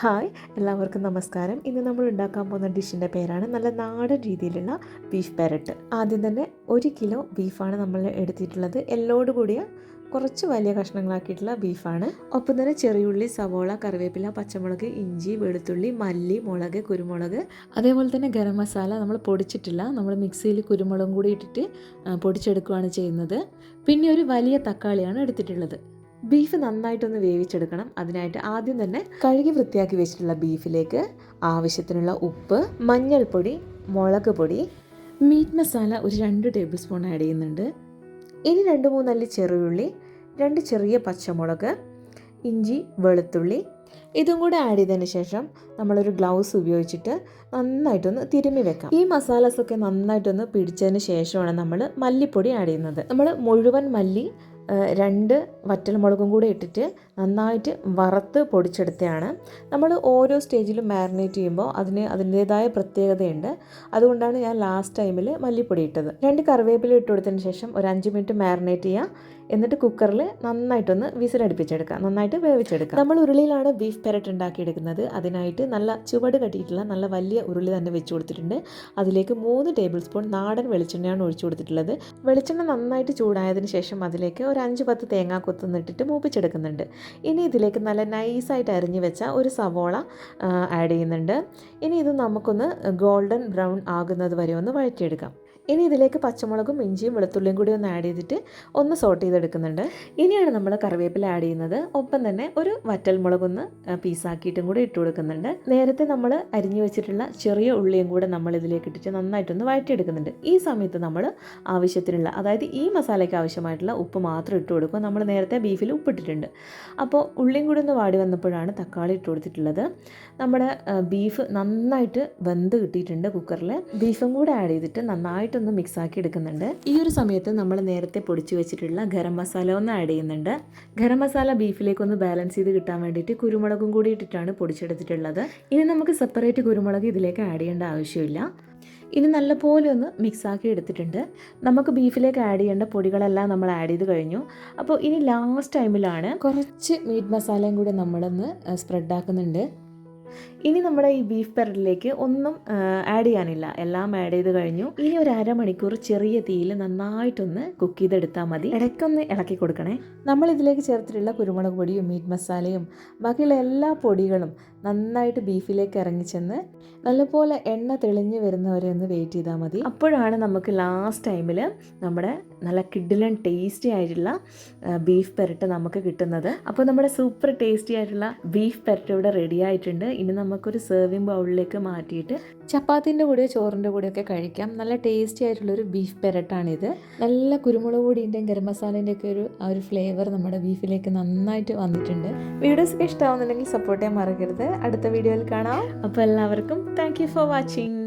Hi എല്ലാവർക്കും നമസ്കാരം. ഇന്ന് നമ്മൾ ഉണ്ടാക്കാൻ പോകുന്ന ഡിഷിന്റെ പേരാണ് നല്ല നാടൻ രീതിയിലുള്ള ബീഫ് പാരറ്റ് ആദ്യം തന്നെ ഒരു കിലോ ബീഫാണ് നമ്മൾ എടുത്തിട്ടുള്ളത്. എല്ലോട് കൂടിയ കുറച്ച് വലിയ കഷ്ണങ്ങളാക്കിയിട്ടുള്ള ബീഫാണ്. ഒപ്പം തന്നെ ചെറിയുള്ളി സവോള കറിവേപ്പില പച്ചമുളക് ഇഞ്ചി വെളുത്തുള്ളി മല്ലി മുളക് കുരുമുളക്. അതേപോലെ തന്നെ ഗരം മസാല നമ്മൾ പൊടിച്ചിട്ടില്ല. നമ്മൾ മിക്സിയിൽ കുരുമുളകും കൂടി ഇട്ടിട്ട് പൊടിച്ചെടുക്കുകയാണ് ചെയ്യുന്നത്. പിന്നെ ഒരു വലിയ തക്കാളിയാണ് എടുത്തിട്ടുള്ളത്. ബീഫ് നന്നായിട്ടൊന്ന് വേവിച്ചെടുക്കണം. അതിനായിട്ട് ആദ്യം തന്നെ കഴുകി വൃത്തിയാക്കി വെച്ചിട്ടുള്ള ബീഫിലേക്ക് ആവശ്യത്തിനുള്ള ഉപ്പ് മഞ്ഞൾപ്പൊടി മുളക് പൊടി മീറ്റ് മസാല ഒരു രണ്ട് ടേബിൾ സ്പൂൺ ആഡ് ചെയ്യുന്നുണ്ട്. ഇനി രണ്ട് മൂന്നല്ലി ചെറിയുള്ളി രണ്ട് ചെറിയ പച്ചമുളക് ഇഞ്ചി വെളുത്തുള്ളി. ഇതും കൂടെ ആഡ് ചെയ്തതിന് ശേഷം നമ്മളൊരു ഗ്ലൗസ് ഉപയോഗിച്ചിട്ട് നന്നായിട്ടൊന്ന് തിരുമ്മി വെക്കാം. ഈ മസാലസൊക്കെ നന്നായിട്ടൊന്ന് പിടിച്ചതിന് ശേഷമാണ് നമ്മൾ മല്ലിപ്പൊടി ആഡ് ചെയ്യുന്നത്. നമ്മൾ മുഴുവൻ മല്ലി രണ്ട് വറ്റൽമുളകും കൂടെ ഇട്ടിട്ട് നന്നായിട്ട് വറുത്ത് പൊടിച്ചെടുത്തതാണ്. നമ്മൾ ഓരോ സ്റ്റേജിലും മാരിനേറ്റ് ചെയ്യുമ്പോൾ അതിന് അതിന്റേതായ പ്രത്യേകതയുണ്ട്. അതുകൊണ്ടാണ് ഞാൻ ലാസ്റ്റ് ടൈമിൽ മല്ലിപ്പൊടി ഇട്ടത്. രണ്ട് കറിവേപ്പില ഇട്ട് കൊടുത്തതിന് ശേഷം ഒരു അഞ്ച് മിനിറ്റ് മാരിനേറ്റ് ചെയ്യുക. എന്നിട്ട് കുക്കറിൽ നന്നായിട്ടൊന്ന് വിസിലടുപ്പിച്ചെടുക്കുക. നന്നായിട്ട് വേവിച്ചെടുക്കുക. നമ്മൾ ഉരുളിയിലാണ് ബീഫ് പെരട്ട് ഉണ്ടാക്കിയെടുക്കുന്നത്. അതിനായിട്ട് നല്ല ചുവട് കട്ടിയിട്ടുള്ള നല്ല വലിയ ഉരുളി തന്നെ വെച്ച് കൊടുത്തിട്ടുണ്ട്. അതിലേക്ക് മൂന്ന് ടേബിൾ സ്പൂൺ നാടൻ വെളിച്ചെണ്ണയാണ് ഒഴിച്ചു കൊടുത്തിട്ടുള്ളത്. വെളിച്ചെണ്ണ നന്നായിട്ട് ചൂടായതിന് ശേഷം അതിലേക്ക് ഒരു അഞ്ച് പത്ത് തേങ്ങാ കൊത്തുന്നിട്ടിട്ട് മൂപ്പിച്ചെടുക്കുന്നുണ്ട്. ഇനി ഇതിലേക്ക് നല്ല നൈസായിട്ട് അരിഞ്ഞു വെച്ച ഒരു സവോള ആഡ് ചെയ്യുന്നുണ്ട്. ഇനി ഇത് നമുക്കൊന്ന് ഗോൾഡൻ ബ്രൗൺ ആകുന്നത് വരെ ഒന്ന് വഴറ്റിയെടുക്കാം. ഇനി ഇതിലേക്ക് പച്ചമുളകും ഇഞ്ചിയും വെളുത്തുള്ളിയും കൂടി ഒന്ന് ആഡ് ചെയ്തിട്ട് ഒന്ന് സോട്ട് ചെയ്തെടുക്കുന്നുണ്ട്. ഇനിയാണ് നമ്മൾ കറിവേപ്പില ആഡ് ചെയ്യുന്നത്. ഒപ്പം തന്നെ ഒരു വറ്റൽമുളകൊന്ന് പീസാക്കിയിട്ടും കൂടി ഇട്ട് കൊടുക്കുന്നുണ്ട്. നേരത്തെ നമ്മൾ അരിഞ്ഞു വെച്ചിട്ടുള്ള ചെറിയ ഉള്ളിയും കൂടെ നമ്മൾ ഇതിലേക്ക് ഇട്ടിട്ട് നന്നായിട്ടൊന്ന് വഴറ്റിയെടുക്കുന്നുണ്ട്. ഈ സമയത്ത് നമ്മൾ ആവശ്യത്തിനുള്ള അതായത് ഈ മസാലയ്ക്ക് ആവശ്യമായിട്ടുള്ള ഉപ്പ് മാത്രം ഇട്ട് കൊടുക്കും. നമ്മൾ നേരത്തെ ബീഫിൽ ഉപ്പിട്ടിട്ടുണ്ട്. അപ്പോൾ ഉള്ളിയും കൂടി ഒന്ന് വാടി വന്നപ്പോഴാണ് തക്കാളി ഇട്ട് കൊടുത്തിട്ടുള്ളത്. നമ്മുടെ ബീഫ് നന്നായിട്ട് വെന്ത് കിട്ടിയിട്ടുണ്ട് കുക്കറിൽ. ബീഫും കൂടെ ആഡ് ചെയ്തിട്ട് നന്നായിട്ടൊന്ന് മിക്സ് ആക്കി എടുക്കുന്നുണ്ട്. ഈ ഒരു സമയത്ത് നമ്മൾ നേരത്തെ പൊടിച്ചു വെച്ചിട്ടുള്ള ഗരം മസാല ഒന്ന് ആഡ് ചെയ്യുന്നുണ്ട്. ഗരം മസാല ബീഫിലേക്ക് ഒന്ന് ബാലൻസ് ചെയ്ത് കിട്ടാൻ വേണ്ടിയിട്ട് കുരുമുളകും കൂടി ഇട്ടിട്ടാണ് പൊടിച്ചെടുത്തിട്ടുള്ളത്. ഇനി നമുക്ക് സെപ്പറേറ്റ് കുരുമുളക് ഇതിലേക്ക് ആഡ് ചെയ്യേണ്ട ആവശ്യമില്ല. ഇനി നല്ലപോലെ ഒന്ന് മിക്സാക്കി എടുത്തിട്ടുണ്ട്. നമുക്ക് ബീഫിലേക്ക് ആഡ് ചെയ്യേണ്ട പൊടികളെല്ലാം നമ്മൾ ആഡ് ചെയ്ത് കഴിഞ്ഞു. അപ്പോൾ ഇനി ലാസ്റ്റ് ടൈമിലാണ് കുറച്ച് മീറ്റ് മസാലയും കൂടി നമ്മളൊന്ന് സ്പ്രെഡ് ആക്കുന്നുണ്ട്. ഇനി നമ്മുടെ ഈ ബീഫ് പെരട്ടിലേക്ക് ഒന്നും ആഡ് ചെയ്യാനില്ല. എല്ലാം ആഡ് ചെയ്ത് കഴിഞ്ഞു. ഇനി ഒരു അരമണിക്കൂർ ചെറിയ തീയിൽ നന്നായിട്ടൊന്ന് കുക്ക് ചെയ്തെടുത്താൽ മതി. ഇടയ്ക്കൊന്ന് ഇളക്കി കൊടുക്കണേ. നമ്മൾ ഇതിലേക്ക് ചേർത്തിട്ടുള്ള കുരുമുളക് പൊടിയും മീറ്റ് മസാലയും ബാക്കിയുള്ള എല്ലാ പൊടികളും നന്നായിട്ട് ബീഫിലേക്ക് ഇറങ്ങിച്ചെന്ന് നല്ലപോലെ എണ്ണ തെളിഞ്ഞ് വരുന്നവരെ ഒന്ന് വെയിറ്റ് ചെയ്താൽ മതി. അപ്പോഴാണ് നമുക്ക് ലാസ്റ്റ് ടൈമിൽ നമ്മുടെ നല്ല കിഡിലൻ ടേസ്റ്റി ആയിട്ടുള്ള ബീഫ് പെരട്ട് നമുക്ക് കിട്ടുന്നത്. അപ്പോൾ നമ്മുടെ സൂപ്പർ ടേസ്റ്റി ആയിട്ടുള്ള ബീഫ് പെരട്ട് ഇവിടെ റെഡി ആയിട്ടുണ്ട്. ഇനി നമുക്കൊരു സെർവിങ് ബൗളിലേക്ക് മാറ്റിയിട്ട് ചപ്പാത്തിന്റെ കൂടെയോ ചോറിന്റെ കൂടെയൊക്കെ കഴിക്കാം. നല്ല ടേസ്റ്റി ആയിട്ടുള്ളൊരു ബീഫ് പെരട്ടാണിത്. നല്ല കുരുമുളക് പൊടിന്റെയും ഗരം മസാലേന്റെ ഒക്കെ ഒരു ആ ഒരു ഫ്ലേവർ നമ്മുടെ ബീഫിലേക്ക് നന്നായിട്ട് വന്നിട്ടുണ്ട്. വീഡിയോസ് ഒക്കെ ഇഷ്ടമാവുന്നുണ്ടെങ്കിൽ സപ്പോർട്ട് ചെയ്യാൻ മറക്കരുത്. അടുത്ത വീഡിയോയിൽ കാണാം അപ്പോൾ എല്ലാവർക്കും താങ്ക് യു ഫോർ വാച്ചിങ്